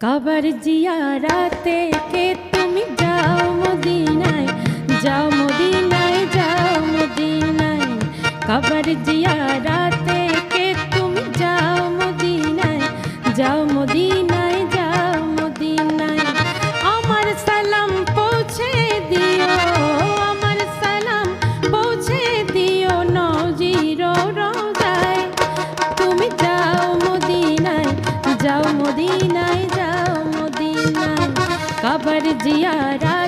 কাবার জিয়ারাতে কে তুমি যাও মদিনায় যাও মদিনায় যাও মদিনায়। কাবার জিয়ারাতে কাবার জিয়ারাতে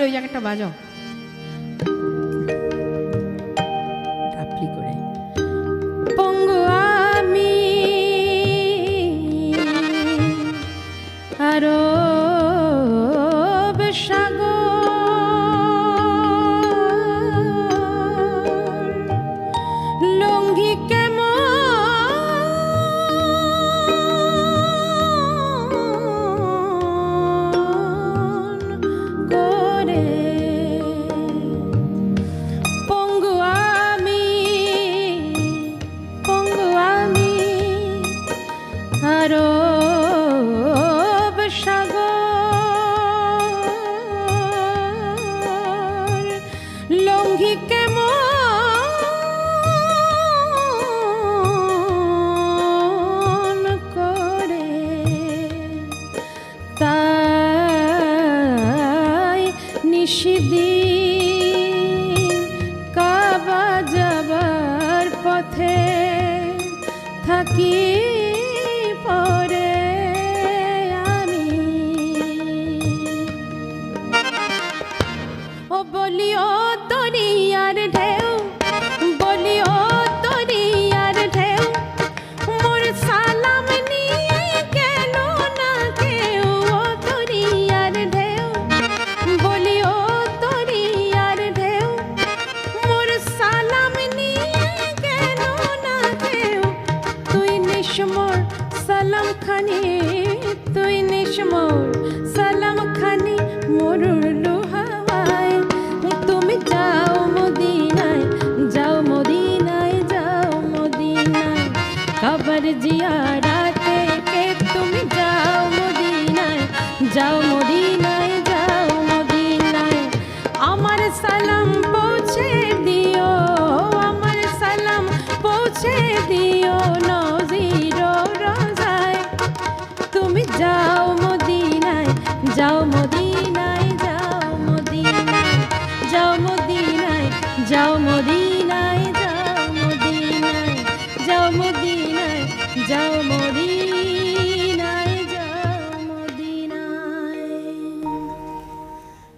করে ওই জায়গাটা বাজাও। সাগর লঙ্ঘি নিশিদিন কাবা যাবার পথে থাকি সালাম খানি তুই নিসমোর সালাম খানি মরুলু হাওয়ায় তুমি যাও মদিনায় যাও মদিনায় যাও মদিনায়। কবর জিয়ারাতে কে তুমি যাও মদিনায় যাও মদিনায় যাও মদিনায়। আমার সালাম যাও মদিনায় যাও মদিনায়।